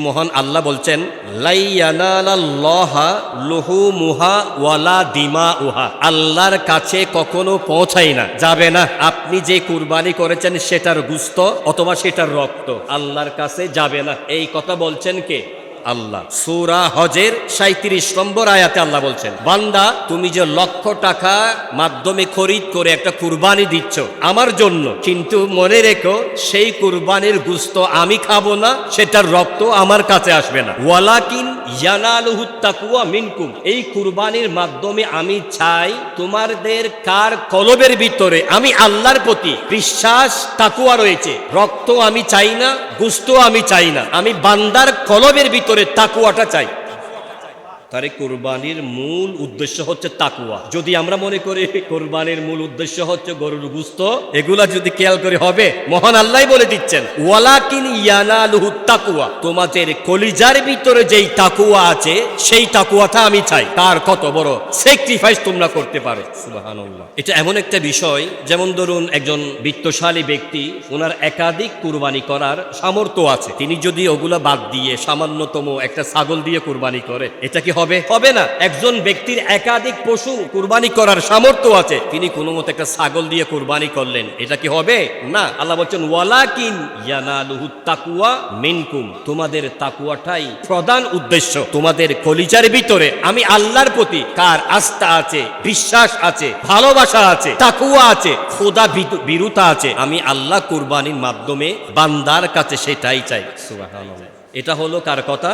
মহান আল্লাহ বলছেন আল্লাহর কাছে কখনো পৌঁছাই না। যাবে না। আপনি যে কুরবানি করেছেন সেটার গুস্ত অথবা সেটার রক্ত। আল্লাহর কাছে যাবে না। এই কথা বলছেন কে? আল্লাহ। সুরা হজের সাঁত্রিশ নম্বর আয়াতে আল্লাহ বলছেন, বান্দা, তুমি যে লক্ষ টাকা মাধ্যমে খরিদ করে একটা কুরবানি দিচ্ছ আমার জন্য, কিন্তু মনে রেখো, সেই কুরবানির গুস্ত আমি খাব না, সেটার রক্ত আমার কাছে আসবে না। ওয়ালাকিন এই কুরবানির মাধ্যমে আমি চাই তোমাদের কার কলবের ভিতরে আমি আল্লাহর প্রতি বিশ্বাস, তাকুয়া রয়েছে। রক্ত আমি চাই না, গুস্ত আমি চাই না। আমি বান্দার কলবের ভিতরে তাকুয়াটা চাই। তারে কোরবানির মূল উদ্দেশ্য হচ্ছে তাকুয়া যদি আমরা মনে করি কোরবানির মূল উদ্দেশ্য হচ্ছে গরুর গুস্ত, এগুলা যদি খেয়াল করে হবে, মহান আল্লাহ বলে দিচ্ছেন, ওয়ালাকিন ইয়ানালুহু তাকুয়া তোমাদের কলিজার ভিতরে যেই তাকুয়া আছে, সেই তাকুয়াটা আমি চাই। তার কত বড় স্যাক্রিফাইস তোমরা করতে পারো। সুবহানাল্লাহ। এটা এমন একটা বিষয়, যেমন ধরুন একজন বিত্তশালী ব্যক্তি, ওনার একাধিক কুরবানি করার সামর্থ্য আছে। তিনি যদি ওগুলা বাদ দিয়ে সামান্যতম একটা ছাগল দিয়ে কুরবানি করে, এটা কি হবে হবে? হবে না। একজন ব্যক্তির একাধিক পশু কুরবানি করার সামর্থ্য আছে। তিনি কোনো মতো একটা ছাগল দিয়ে কুরবানি করলেন। এটা কি হবে? না। আল্লাহ বলছেন, ওয়ালাকিন ইয়ানালুহু তাকুয়া মিনকুম। তোমাদের তাকুয়াটাই প্রধান উদ্দেশ্য। তোমাদের কলিজার ভিতরে আমি আল্লাহর প্রতি কার আস্থা আছে, বিশ্বাস আছে, ভালোবাসা আছে, তাকুয়া আছে, খোদা বিরুতা আছে, আমি আল্লাহ কুরবানির মাধ্যমে বান্দার কাছে সেটাই চাই। এটা হলো কার কথা?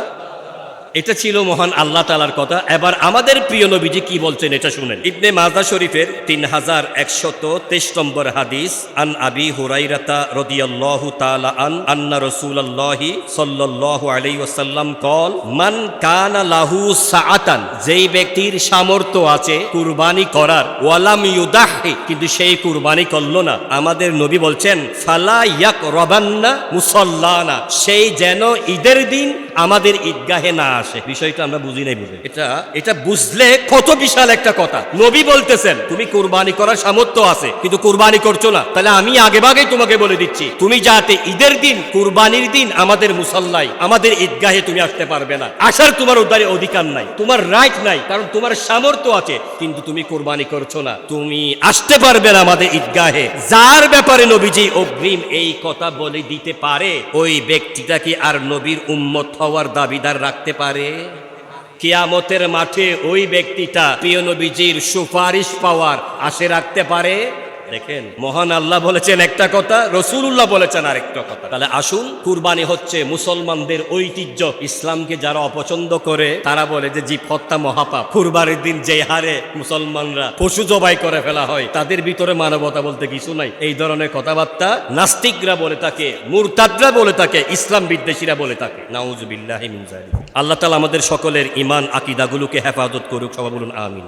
এটা ছিল মহান আল্লাহ তালার কথা। এবার আমাদের প্রিয় নবীজি কি বলছেন এটা শুনেন। ইবনে মাজা শরীফের তিন হাজার একশত তেইশ নম্বর হাদিস, আন আবি হুরাইরাতা রদিয়াল্লাহু তাআলা আন, আন্না রাসূলুল্লাহি সাল্লাল্লাহু আলাইহি ওয়াসাল্লাম কল, মান কানা লাহু সাআতান যেই ব্যক্তির সামর্থ্য আছে কুরবানি করার ওয়ালাম ইউদাহি কিন্তু সেই কুরবানি করল না। আমাদের নবী বলছেন, ফালা ইয়াক রবান্না মুসল্লানা সেই যেন ঈদের দিন আমাদের ঈদগাহে না আসে। বিষয়টা আমরা বুঝি নাই বুঝে। এটা এটা বুঝলে কত বিশাল একটা কথা। নবী বলতেছেন, তুমি কুরবানি করার সামর্থ্য আছে, কিন্তু কুরবানি করছ না। তাহলে আমি আগে ভাগেই তোমাকে বলে দিচ্ছি, তুমি যাতে ঈদের দিন, কুরবানির দিন আমাদের মুসল্লাই আমাদের ঈদগাহে তুমি আসতে পারবে না। আসার তোমার উদ্ধারে অধিকার নাই, তোমার রাইট নাই, কারণ তোমার সামর্থ্য আছে, কিন্তু তুমি কুরবানি করছ না। তুমি আসতে পারবে না আমাদের ঈদগাহে। যার ব্যাপারে নবীজি অগ্রিম এই কথা বলে দিতে পারে, ওই ব্যক্তিটা কি আর নবীর উম্মত হওয়ার দাবিদার রাখতে পারে? কিয়ামতের মাঠে ওই ব্যক্তিটা প্রিয় নবীজির সুপারিশ পাওয়ার আশে রাখতে পারে? দেখেন, মহান আল্লাহ বলেছেন একটা কথা রসুল্লাহ বলেছেন আরেকটা কথা। তাহলে আসুন, কুরবানি হচ্ছে মুসলমানদের ঐতিহ্য, ইসলামকে যারা অপছন্দ করে, তারা বলে যে জীব হত্যা মহাপাপ। কুরবানির দিন যে হারে মুসলমানরা পশু জবাই করে ফেলা হয়, তাদের ভিতরে মানবতা বলতে কিছু নাই। এই ধরনের কথাবার্তা নাস্তিকরা বলে থাকে, মুরতাদরা বলে থাকে, ইসলাম বিদ্বেষীরা বলে থাকে। নাউজুবিল্লাহি আল্লাহ তাআলা আমাদের সকলের ইমান আকিদাগুলোকে হেফাজত করুক, সবাই বলুন, আমিন।